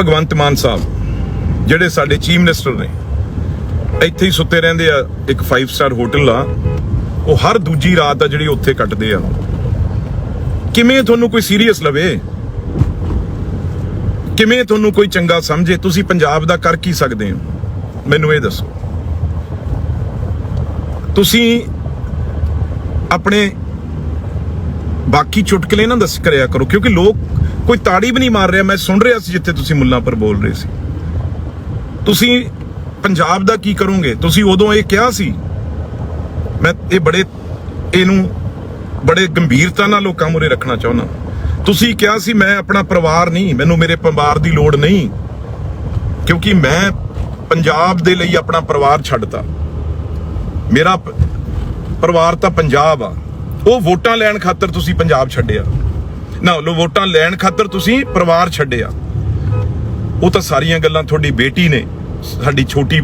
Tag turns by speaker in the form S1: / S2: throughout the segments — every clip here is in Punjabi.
S1: ਭਗਵੰਤ ਮਾਨ ਸਾਹਿਬ, ਜਿਹੜੇ ਸਾਡੇ ਚੀਫ ਮਿਨਿਸਟਰ ਨੇ, ਇੱਥੇ ਹੀ ਸੁੱਤੇ ਰਹਿੰਦੇ ਆ, ਇੱਕ 5 ਸਟਾਰ ਹੋਟਲ ਆ, ਉਹ ਹਰ ਦੂਜੀ ਰਾਤ ਆ ਜਿਹੜੀ ਉੱਥੇ ਕੱਟਦੇ ਆ। ਕਿਵੇਂ ਤੁਹਾਨੂੰ ਕੋਈ ਸੀਰੀਅਸ ਲਵੇ? ਕਿਵੇਂ ਤੁਹਾਨੂੰ ਕੋਈ ਚੰਗਾ ਸਮਝੇ? ਤੁਸੀਂ ਪੰਜਾਬ ਦਾ ਕਰ ਕੀ ਸਕਦੇ ਹੋ? ਮੈਨੂੰ ਇਹ ਦੱਸੋ। ਤੁਸੀਂ ਆਪਣੇ ਬਾਕੀ ਚੁਟਕਲੇ ਨਾ ਦੱਸ ਕਰਿਆ ਕਰੋ, ਕਿਉਂਕਿ ਲੋਕ ਕੋਈ ਤਾੜੀ ਵੀ ਨਹੀਂ ਮਾਰ ਰਿਹਾ, ਮੈਂ ਸੁਣ ਰਿਹਾ ਸੀ ਜਿੱਥੇ ਤੁਸੀਂ ਮੁੱਲਾਂ ਪਰ ਬੋਲ ਰਹੇ ਸੀ। ਤੁਸੀਂ ਪੰਜਾਬ ਦਾ ਕੀ ਕਰੋਗੇ? ਤੁਸੀਂ ਉਦੋਂ ਇਹ ਕਿਹਾ ਸੀ, ਮੈਂ ਇਹ ਬੜੇ, ਇਹਨੂੰ ਬੜੇ ਗੰਭੀਰਤਾ ਨਾਲ ਲੋਕਾਂ ਮੂਹਰੇ ਰੱਖਣਾ ਚਾਹੁੰਦਾ। ਤੁਸੀਂ ਕਿਹਾ ਸੀ, ਮੈਂ ਆਪਣਾ ਪਰਿਵਾਰ ਨਹੀਂ, ਮੈਨੂੰ ਮੇਰੇ ਪਰਿਵਾਰ ਦੀ ਲੋੜ ਨਹੀਂ, ਕਿਉਂਕਿ ਮੈਂ ਪੰਜਾਬ ਦੇ ਲਈ ਆਪਣਾ ਪਰਿਵਾਰ ਛੱਡਤਾ। ਮੇਰਾ ਪਰਿਵਾਰ ਤਾਂ ਪੰਜਾਬ ਆ। ਉਹ ਵੋਟਾਂ ਲੈਣ ਖਾਤਰ ਤੁਸੀਂ ਪੰਜਾਬ ਛੱਡਿਆ। ਨਾ, ਲੋ, ਵੋਟਾਂ ਲੈਣ ਖਾਤਰ ਤੁਸੀਂ ਪਰਿਵਾਰ ਛੱਡਿਆ। ਉਹ ਤਾਂ ਸਾਰੀਆਂ ਗੱਲਾਂ ਤੁਹਾਡੀ ਬੇਟੀ ਨੇ, ਸਾਡੀ ਛੋਟੀ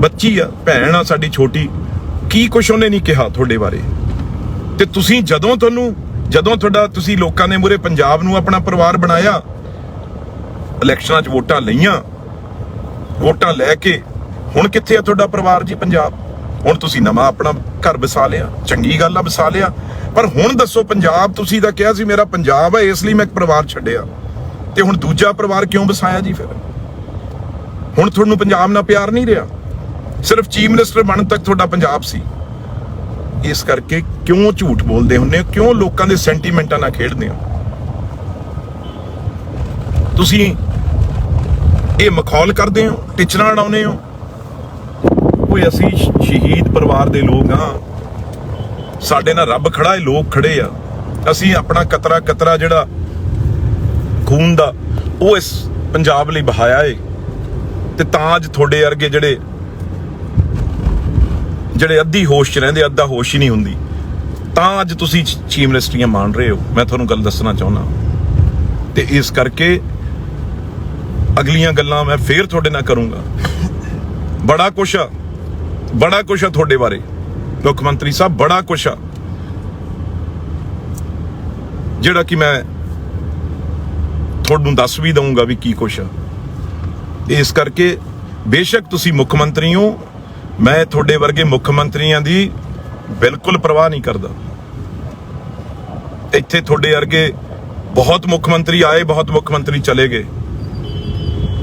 S1: ਬੱਚੀ ਆ, ਭੈਣ ਆ, ਸਾਡੀ ਛੋਟੀ। ਕੀ ਕੁਛ ਉਹਨੇ ਨਹੀਂ ਕਿਹਾ ਤੁਹਾਡੇ ਬਾਰੇ? ਤੇ ਤੁਸੀਂ ਜਦੋਂ ਤੁਹਾਨੂੰ, ਜਦੋਂ ਤੁਹਾਡਾ ਤੁਸੀਂ ਲੋਕਾਂ ਨੇ ਮੂਰੇ ਪੰਜਾਬ ਨੂੰ ਆਪਣਾ ਪਰਿਵਾਰ ਬਣਾਇਆ, ਇਲੈਕਸ਼ਨਾਂ 'ਚ ਵੋਟਾਂ ਲਈਆਂ, ਵੋਟਾਂ ਲੈ ਕੇ, ਹੁਣ ਕਿੱਥੇ ਆ ਤੁਹਾਡਾ ਪਰਿਵਾਰ ਜੀ ਪੰਜਾਬ? ਹੁਣ ਤੁਸੀਂ ਨਵਾਂ ਆਪਣਾ ਘਰ ਵਸਾ ਲਿਆ, ਚੰਗੀ ਗੱਲ ਆ, ਵਸਾ ਲਿਆ। ਪਰ ਹੁਣ ਦੱਸੋ, ਪੰਜਾਬ, ਤੁਸੀਂ ਤਾਂ ਕਿਹਾ ਸੀ ਮੇਰਾ ਪੰਜਾਬ ਹੈ, ਇਸ ਲਈ ਮੈਂ ਇੱਕ ਪਰਿਵਾਰ ਛੱਡਿਆ। ਤੇ ਹੁਣ ਦੂਜਾ ਪਰਿਵਾਰ ਕਿਉਂ ਵਸਾਇਆ ਜੀ ਫਿਰ? ਹੁਣ ਤੁਹਾਨੂੰ ਪੰਜਾਬ ਨਾਲ ਪਿਆਰ ਨਹੀਂ ਰਿਹਾ? ਸਿਰਫ ਚੀਫ ਮਿਨਿਸਟਰ ਬਣਨ ਤੱਕ ਤੁਹਾਡਾ ਪੰਜਾਬ ਸੀ। ਇਸ ਕਰਕੇ ਕਿਉਂ ਝੂਠ ਬੋਲਦੇ ਹੁੰਦੇ ਹੋ? ਕਿਉਂ ਲੋਕਾਂ ਦੇ ਸੈਂਟੀਮੈਂਟਾਂ ਨਾਲ ਖੇਡਦੇ ਹੋ? ਤੁਸੀਂ ਇਹ ਮਖੌਲ ਕਰਦੇ ਹੋ, ਟਿਚਰਾਂ ਉਡਾਉਂਦੇ ਹੋ? ਕੋਈ ਅਸੀਂ ਸ਼ਹੀਦ ਪਰਿਵਾਰ ਦੇ ਲੋਕ ਹਾਂ। ਸਾਡੇ ਨਾਲ ਰੱਬ ਖੜਾ ਹੈ ਲੋਕ ਖੜੇ ਆ। ਅਸੀਂ ਆਪਣਾ ਕਤਰਾ ਕਤਰਾ ਜਿਹੜਾ ਖੂਨ ਦਾ, ਉਹ ਇਸ ਪੰਜਾਬ ਲਈ ਬਹਾਇਆ ਏ। ਤੇ ਤਾਂ ਅੱਜ ਤੁਹਾਡੇ ਵਰਗੇ ਜਿਹੜੇ ਜਿਹੜੇ ਅੱਧੀ ਹੋਸ਼ 'ਚ ਰਹਿੰਦੇ, ਅੱਧਾ ਹੋਸ਼ ਹੀ ਨਹੀਂ ਹੁੰਦੀ। ਤਾਂ ਅੱਜ ਤੁਸੀਂ ਚ- ਚੀਫ ਮਿਨਿਸਟਰੀਆਂ ਮੰਨ ਰਹੇ ਹੋ। ਮੈਂ ਤੁਹਾਨੂੰ ਗੱਲ ਦੱਸਣਾ ਚਾਹੁੰਦਾ। ਤੇ ਇਸ ਕਰਕੇ ਅਗਲੀਆਂ ਗੱਲਾਂ ਮੈਂ ਫੇਰ ਤੁਹਾਡੇ ਨਾਲ ਕਰੂੰਗਾ। ਬੜਾ ਕੁਛ ਆ, ਬੜਾ ਕੁਛ ਆ ਤੁਹਾਡੇ ਬਾਰੇ। ਮੁੱਖ ਮੰਤਰੀ ਸਾਹਿਬ ਬੜਾ ਕੁਛ ਆ। ਜਿਹੜਾ ਕਿ ਮੈਂ ਤੁਹਾਨੂੰ ਦੱਸ ਵੀ ਦਊਂਗਾ ਵੀ ਕੀ ਕੁਛ ਆ। ਇਸ ਕਰਕੇ ਬੇਸ਼ੱਕ ਤੁਸੀਂ ਮੁੱਖ ਮੰਤਰੀ ਹੋ, ਮੈਂ ਤੁਹਾਡੇ ਵਰਗੇ ਮੁੱਖ ਮੰਤਰੀਆਂ ਦੀ ਬਿਲਕੁਲ ਪਰਵਾਹ ਨਹੀਂ ਕਰਦਾ। ਇੱਥੇ ਤੁਹਾਡੇ ਵਰਗੇ ਬਹੁਤ ਮੁੱਖ ਮੰਤਰੀ ਆਏ, ਬਹੁਤ ਮੁੱਖ ਮੰਤਰੀ ਚਲੇ ਗਏ।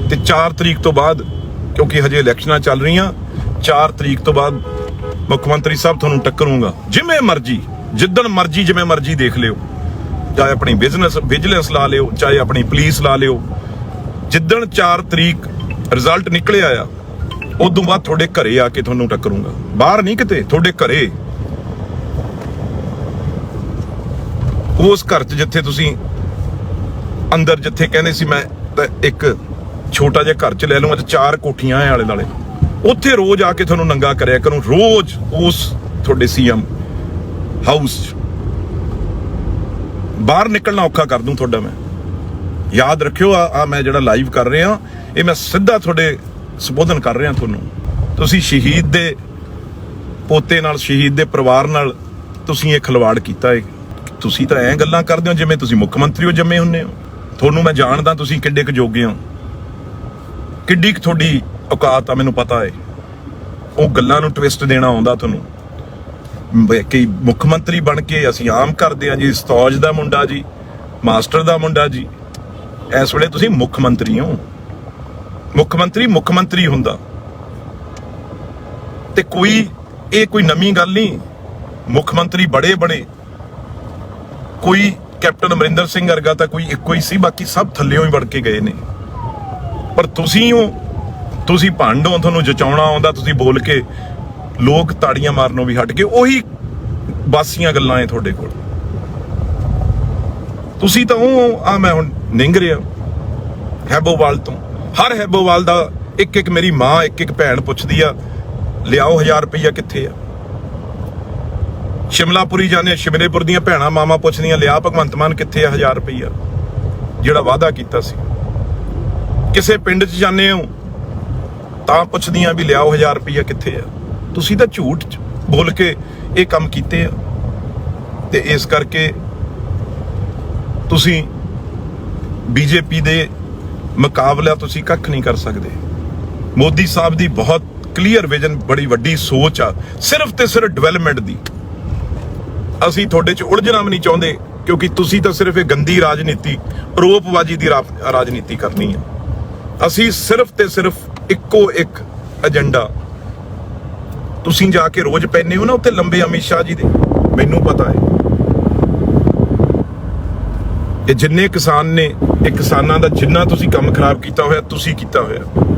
S1: ਤੇ 4 ਤਰੀਕ ਤੋਂ ਬਾਅਦ, ਕਿਉਂਕਿ ਹਜੇ ਇਲੈਕਸ਼ਨਾਂ ਚੱਲ ਰਹੀਆਂ 4 ਤਰੀਕ ਤੋਂ ਬਾਅਦ ਮੁੱਖ ਮੰਤਰੀ ਸਾਹਿਬ, ਤੁਹਾਨੂੰ ਟੱਕਰੂੰਗਾ। ਜਿਵੇਂ ਮਰਜ਼ੀ, ਜਿੱਦਣ ਮਰਜ਼ੀ, ਜਿਵੇਂ ਮਰਜ਼ੀ ਦੇਖ ਲਿਓ। ਚਾਹੇ ਆਪਣੀ ਬਿਜ਼ਨਸ ਵਿਜੀਲੈਂਸ ਲਾ ਲਿਓ, ਚਾਹੇ ਆਪਣੀ ਪੁਲਿਸ ਲਾ ਲਿਓ। ਜਿੱਦਣ 4 ਤਰੀਕ ਰਿਜ਼ਲਟ ਨਿਕਲਿਆ ਆ, ਉਦੋਂ ਬਾਅਦ ਤੁਹਾਡੇ ਘਰੇ ਆ ਕੇ ਤੁਹਾਨੂੰ ਟੱਕਰੂੰਗਾ। ਬਾਹਰ ਨਹੀਂ ਕਿਤੇ, ਤੁਹਾਡੇ ਘਰੇ। ਉਸ ਘਰ 'ਚ ਜਿੱਥੇ ਤੁਸੀਂ ਅੰਦਰ ਜਿੱਥੇ ਕਹਿੰਦੇ ਸੀ ਮੈਂ, ਤਾਂ ਇੱਕ ਛੋਟਾ ਜਿਹਾ ਘਰ 'ਚ ਲੈ ਲਵਾਂ ਅੱਜ ਚਾਰ ਕੋਠੀਆਂ ਆਲੇ ਨਾਲੇ ਉੱਥੇ ਰੋਜ਼ ਆ ਕੇ ਤੁਹਾਨੂੰ ਨੰਗਾ ਕਰਿਆ ਕਰੂੰ, ਰੋਜ਼ ਉਸ ਤੁਹਾਡੇ ਸੀਐਮ ਹਾਊਸ 'ਚ। ਬਾਹਰ ਨਿਕਲਣਾ ਔਖਾ ਕਰ ਦੂੰ ਤੁਹਾਡਾ ਮੈਂ। ਯਾਦ ਰੱਖਿਓ, ਆ ਆ ਮੈਂ ਜਿਹੜਾ ਲਾਈਵ ਕਰ ਰਿਹਾ, ਇਹ ਮੈਂ ਸਿੱਧਾ ਤੁਹਾਡੇ ਸੰਬੋਧਨ ਕਰ ਰਿਹਾ ਤੁਹਾਨੂੰ। ਤੁਸੀਂ ਸ਼ਹੀਦ ਦੇ ਪੋਤੇ ਨਾਲ, ਸ਼ਹੀਦ ਦੇ ਪਰਿਵਾਰ ਨਾਲ ਤੁਸੀਂ ਇਹ ਖਿਲਵਾੜ ਕੀਤਾ ਹੈ ਤੁਸੀਂ ਤਾਂ ਐਂ ਗੱਲਾਂ ਕਰਦੇ ਹੋ ਜਿਵੇਂ ਤੁਸੀਂ ਮੁੱਖ ਮੰਤਰੀ ਹੋ ਜੰਮੇ ਹੁੰਨੇ ਹੋ। ਤੁਹਾਨੂੰ ਮੈਂ ਜਾਣਦਾ ਤੁਸੀਂ ਕਿੱਡੇ ਕੁ ਜੋਗੇ ਹੋ। ਕਿੱਡੀ ਕੁ ਤੁਹਾਡੀ ਔਕਾਤ ਆ ਮੈਨੂੰ ਪਤਾ ਏ। ਉਹ ਗੱਲਾਂ ਨੂੰ ਟਵਿਸਟ ਦੇਣਾ ਆਉਂਦਾ ਤੁਹਾਨੂੰ। ਕਿ ਮੁੱਖ ਮੰਤਰੀ ਬਣ ਕੇ ਅਸੀਂ ਆਮ ਕਰਦੇ ਆ ਜੀ, ਸਤੌਜ ਦਾ ਮੁੰਡਾ ਜੀ, ਮਾਸਟਰ ਦਾ ਮੁੰਡਾ ਜੀ। ਇਸ ਵੇਲੇ ਤੁਸੀਂ ਮੁੱਖ ਮੰਤਰੀ ਹੋ। ਮੁੱਖ ਮੰਤਰੀ ਮੁੱਖ ਮੰਤਰੀ ਹੁੰਦਾ। ਤੇ ਕੋਈ, ਇਹ ਕੋਈ ਨਵੀਂ ਗੱਲ ਨਹੀਂ। ਮੁੱਖ ਮੰਤਰੀ ਬੜੇ ਬਣੇ। ਕੋਈ ਕੈਪਟਨ ਅਮਰਿੰਦਰ ਸਿੰਘ ਵਰਗਾ ਤਾਂ ਕੋਈ ਇੱਕੋ ਹੀ ਸੀ, ਬਾਕੀ ਸਭ ਥੱਲੇੋਂ ਹੀ ਵੜ ਕੇ ਗਏ ਨੇ। ਪਰ ਤੁਸੀਂ ਹੋ ਤੁਸੀਂ ਭੰਡ ਹੋ ਤੁਹਾਨੂੰ ਜਚਾਉਣਾ ਆਉਂਦਾ ਤੁਸੀਂ ਬੋਲ ਕੇ ਲੋਕ ਤਾੜੀਆਂ ਮਾਰਨੋਂ ਵੀ ਹਟ ਕੇ ਉਹੀ ਬਾਸੀਆਂ ਗੱਲਾਂ ਐ ਤੁਹਾਡੇ ਕੋਲ। ਤੁਸੀਂ ਤਾਂ ਉਹ ਆ ਮੈਂ ਹੁਣ ਨਿੰਗ ਰਿਹਾ ਹੈਬੋਵਾਲ ਤੋਂ। ਹਰ ਹੈਬੋਵਾਲ ਦਾ ਇੱਕ ਇੱਕ ਮੇਰੀ ਮਾਂ ਇੱਕ ਇੱਕ ਭੈਣ ਪੁੱਛਦੀ ਆ ਲਿਆਓ 1000 ਰੁਪਈਆ ਕਿੱਥੇ ਆ? ਸ਼ਿਮਲਾਪੁਰੀ ਜਾਂਦੇ ਆ, ਸ਼ਿਮਲੇਪੁਰ ਦੀਆਂ ਭੈਣਾਂ ਮਾਮਾ ਪੁੱਛਦੀਆਂ ਲਿਆ ਭਗਵੰਤ ਮਾਨ ਕਿੱਥੇ ਆ 1000 ਰੁਪਈਆ? ਜਿਹੜਾ ਵਾਅਦਾ ਕੀਤਾ ਸੀ। ਕਿਸੇ ਪਿੰਡ 'ਚ ਜਾਂਦੇ ਹੋ ਤਾਂ ਪੁੱਛਦੀਆਂ ਵੀ ਲਿਆਓ 1000 ਰੁਪਈਆ ਕਿੱਥੇ ਆ? ਤੁਸੀਂ ਤਾਂ ਝੂਠ ਬੋਲ ਕੇ ਇਹ ਕੰਮ ਕੀਤੇ ਆ। ਤੇ ਇਸ ਕਰਕੇ ਤੁਸੀਂ ਬੀਜੇਪੀ ਦੇ ਮੁਕਾਬਲਾ ਤੁਸੀਂ ਕੱਖ ਨਹੀਂ ਕਰ ਸਕਦੇ। ਮੋਦੀ ਸਾਹਿਬ ਦੀ ਬਹੁਤ ਕਲੀਅਰ ਵਿਜ਼ਨ ਬੜੀ ਵੱਡੀ ਸੋਚ ਆ, ਸਿਰਫ ਤੇ ਸਿਰਫ ਡਿਵੈਲਪਮੈਂਟ ਦੀ। ਅਸੀਂ ਤੁਹਾਡੇ 'ਚ ਉਲਝਣਾ ਵੀ ਨਹੀਂ ਚਾਹੁੰਦੇ, ਕਿਉਂਕਿ ਤੁਸੀਂ ਤਾਂ ਸਿਰਫ ਇਹ ਗੰਦੀ ਰਾਜਨੀਤੀ, ਰੋਪਵਾਜੀ ਦੀ ਰਾ- ਰਾਜਨੀਤੀ ਕਰਨੀ ਹੈ ਅਸੀਂ ਸਿਰਫ ਤੇ ਸਿਰਫ ਇੱਕੋ ਇੱਕ ਏਜੰਡਾ ਤੁਸੀਂ ਜਾ ਕੇ ਰੋਜ਼ ਪੈਨੇ ਹੋ ਨਾ ਉੱਥੇ ਲੰਬੇ ਅਮਿਤ ਸ਼ਾਹ ਜੀ ਦੇ। ਮੈਨੂੰ ਪਤਾ ਹੈ। ਇਹ ਜਿੰਨੇ ਕਿਸਾਨ ਨੇ, ਇਹ ਕਿਸਾਨਾਂ ਦਾ ਜਿੰਨਾ ਤੁਸੀਂ ਕੰਮ ਖਰਾਬ ਕੀਤਾ ਹੋਇਆ, ਤੁਸੀਂ ਕੀਤਾ ਹੋਇਆ।